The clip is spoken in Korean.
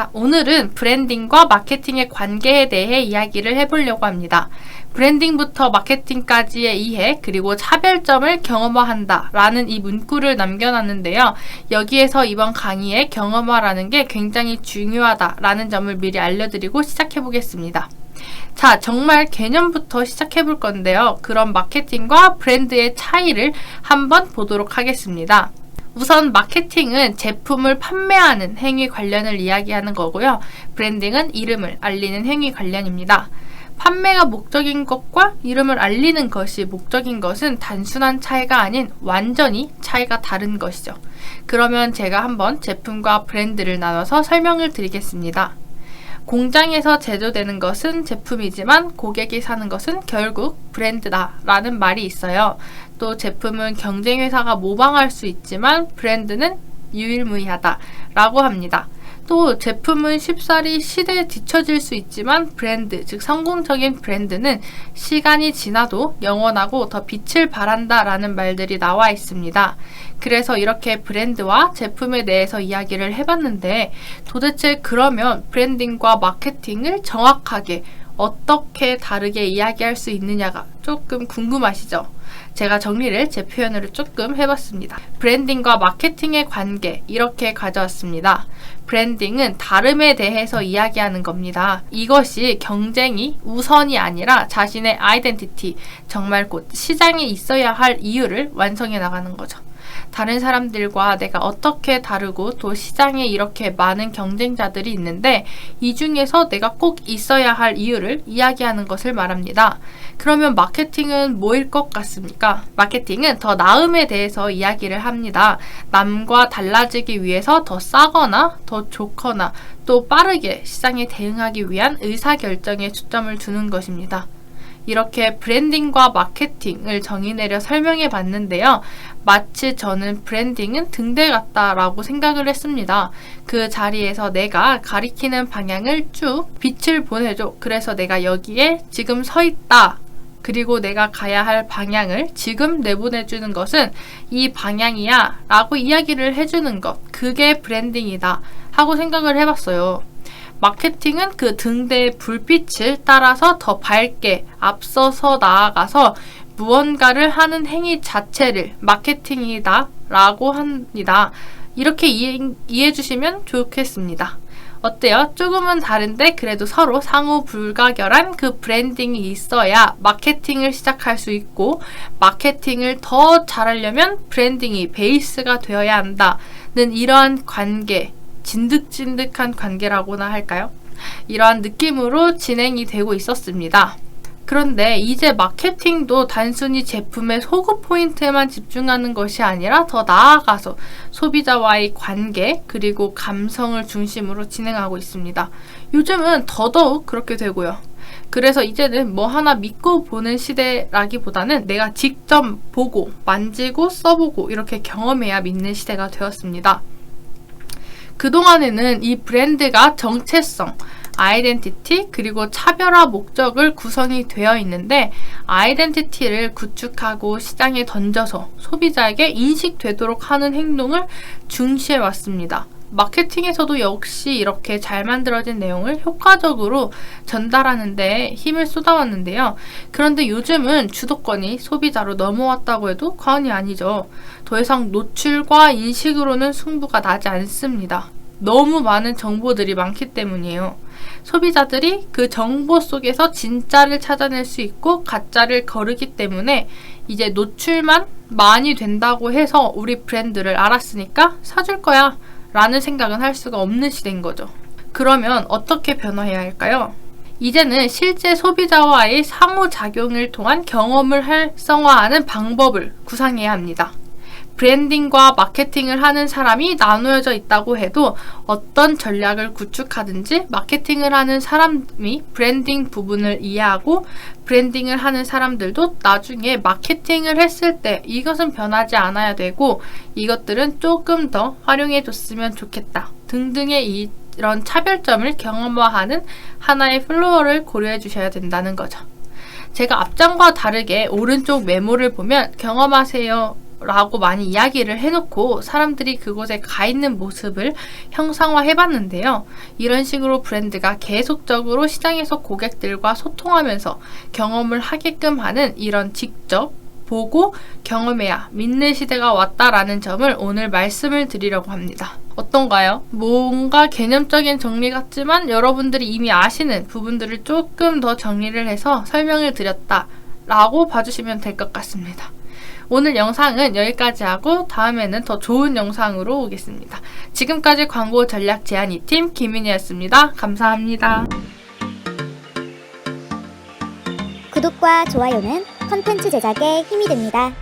자, 오늘은 브랜딩과 마케팅의 관계에 대해 이야기를 해보려고 합니다. 브랜딩부터 마케팅까지의 이해, 그리고 차별점을 경험화한다. 라는 이 문구를 남겨놨는데요. 여기에서 이번 강의에 경험화라는 게 굉장히 중요하다. 라는 점을 미리 알려드리고 시작해 보겠습니다. 자, 정말 개념부터 시작해 볼 건데요. 그럼 마케팅과 브랜드의 차이를 한번 보도록 하겠습니다. 우선 마케팅은 제품을 판매하는 행위 관련을 이야기하는 거고요. 브랜딩은 이름을 알리는 행위 관련입니다. 판매가 목적인 것과 이름을 알리는 것이 목적인 것은 단순한 차이가 아닌 완전히 차이가 다른 것이죠. 그러면 제가 한번 제품과 브랜드를 나눠서 설명을 드리겠습니다. 공장에서 제조되는 것은 제품이지만 고객이 사는 것은 결국 브랜드다 라는 말이 있어요. 또 제품은 경쟁 회사가 모방할 수 있지만 브랜드는 유일무이하다 라고 합니다. 또 제품은 쉽사리 시대에 뒤처질 수 있지만 브랜드, 즉 성공적인 브랜드는 시간이 지나도 영원하고 더 빛을 발한다 라는 말들이 나와 있습니다. 그래서 이렇게 브랜드와 제품에 대해서 이야기를 해봤는데 도대체 그러면 브랜딩과 마케팅을 정확하게 어떻게 다르게 이야기할 수 있느냐가 조금 궁금하시죠? 제가 정리를 제 표현으로 조금 해봤습니다. 브랜딩과 마케팅의 관계 이렇게 가져왔습니다. 브랜딩은 다름에 대해서 이야기하는 겁니다. 이것이 경쟁이 우선이 아니라 자신의 아이덴티티, 정말 곧 시장에 있어야 할 이유를 완성해 나가는 거죠. 다른 사람들과 내가 어떻게 다르고 또 시장에 이렇게 많은 경쟁자들이 있는데 이 중에서 내가 꼭 있어야 할 이유를 이야기하는 것을 말합니다. 그러면 마케팅은 뭐일 것 같습니까? 마케팅은 더 나음에 대해서 이야기를 합니다. 남과 달라지기 위해서 더 싸거나 더 좋거나 또 빠르게 시장에 대응하기 위한 의사결정에 초점을 두는 것입니다. 이렇게 브랜딩과 마케팅을 정의 내려 설명해 봤는데요. 마치 저는 브랜딩은 등대 같다라고 생각을 했습니다. 그 자리에서 내가 가리키는 방향을 쭉 빛을 보내줘. 그래서 내가 여기에 지금 서 있다. 그리고 내가 가야 할 방향을 지금 내보내주는 것은 이 방향이야 라고 이야기를 해주는 것. 그게 브랜딩이다. 하고 생각을 해봤어요. 마케팅은 그 등대의 불빛을 따라서 더 밝게 앞서서 나아가서 무언가를 하는 행위 자체를 마케팅이다 라고 합니다. 이렇게 이해, 이해해 주시면 좋겠습니다. 어때요? 조금은 다른데 그래도 서로 상호 불가결한 그 브랜딩이 있어야 마케팅을 시작할 수 있고 마케팅을 더 잘하려면 브랜딩이 베이스가 되어야 한다는 이러한 관계 진득진득한 관계라고나 할까요? 이러한 느낌으로 진행이 되고 있었습니다. 그런데 이제 마케팅도 단순히 제품의 소구 포인트에만 집중하는 것이 아니라 더 나아가서 소비자와의 관계 그리고 감성을 중심으로 진행하고 있습니다. 요즘은 더더욱 그렇게 되고요. 그래서 이제는 뭐 하나 믿고 보는 시대라기보다는 내가 직접 보고 만지고 써보고 이렇게 경험해야 믿는 시대가 되었습니다. 그동안에는 이 브랜드가 정체성, 아이덴티티 그리고 차별화 목적을 구성이 되어 있는데 아이덴티티를 구축하고 시장에 던져서 소비자에게 인식되도록 하는 행동을 중시해 왔습니다. 마케팅에서도 역시 이렇게 잘 만들어진 내용을 효과적으로 전달하는 데 힘을 쏟아왔는데요. 그런데 요즘은 주도권이 소비자로 넘어왔다고 해도 과언이 아니죠. 더 이상 노출과 인식으로는 승부가 나지 않습니다. 너무 많은 정보들이 많기 때문이에요. 소비자들이 그 정보 속에서 진짜를 찾아낼 수 있고 가짜를 거르기 때문에 이제 노출만 많이 된다고 해서 우리 브랜드를 알았으니까 사줄 거야 라는 생각은 할 수가 없는 시대인 거죠. 그러면 어떻게 변화해야 할까요? 이제는 실제 소비자와의 상호작용을 통한 경험을 활성화하는 방법을 구상해야 합니다. 브랜딩과 마케팅을 하는 사람이 나누어져 있다고 해도 어떤 전략을 구축하든지 마케팅을 하는 사람이 브랜딩 부분을 이해하고 브랜딩을 하는 사람들도 나중에 마케팅을 했을 때 이것은 변하지 않아야 되고 이것들은 조금 더 활용해 줬으면 좋겠다 등등의 이런 차별점을 경험화하는 하나의 플로어를 고려해 주셔야 된다는 거죠. 제가 앞장과 다르게 오른쪽 메모를 보면 경험하세요 라고 많이 이야기를 해놓고 사람들이 그곳에 가 있는 모습을 형상화해 봤는데요. 이런 식으로 브랜드가 계속적으로 시장에서 고객들과 소통하면서 경험을 하게끔 하는 이런 직접 보고 경험해야 믿는 시대가 왔다라는 점을 오늘 말씀을 드리려고 합니다. 어떤가요? 뭔가 개념적인 정리 같지만 여러분들이 이미 아시는 부분들을 조금 더 정리를 해서 설명을 드렸다 라고 봐주시면 될 것 같습니다. 오늘 영상은 여기까지 하고 다음에는 더 좋은 영상으로 오겠습니다. 지금까지 광고 전략 제안 2팀 김윤희였습니다. 감사합니다. 구독과 좋아요는 컨텐츠 제작에 힘이 됩니다.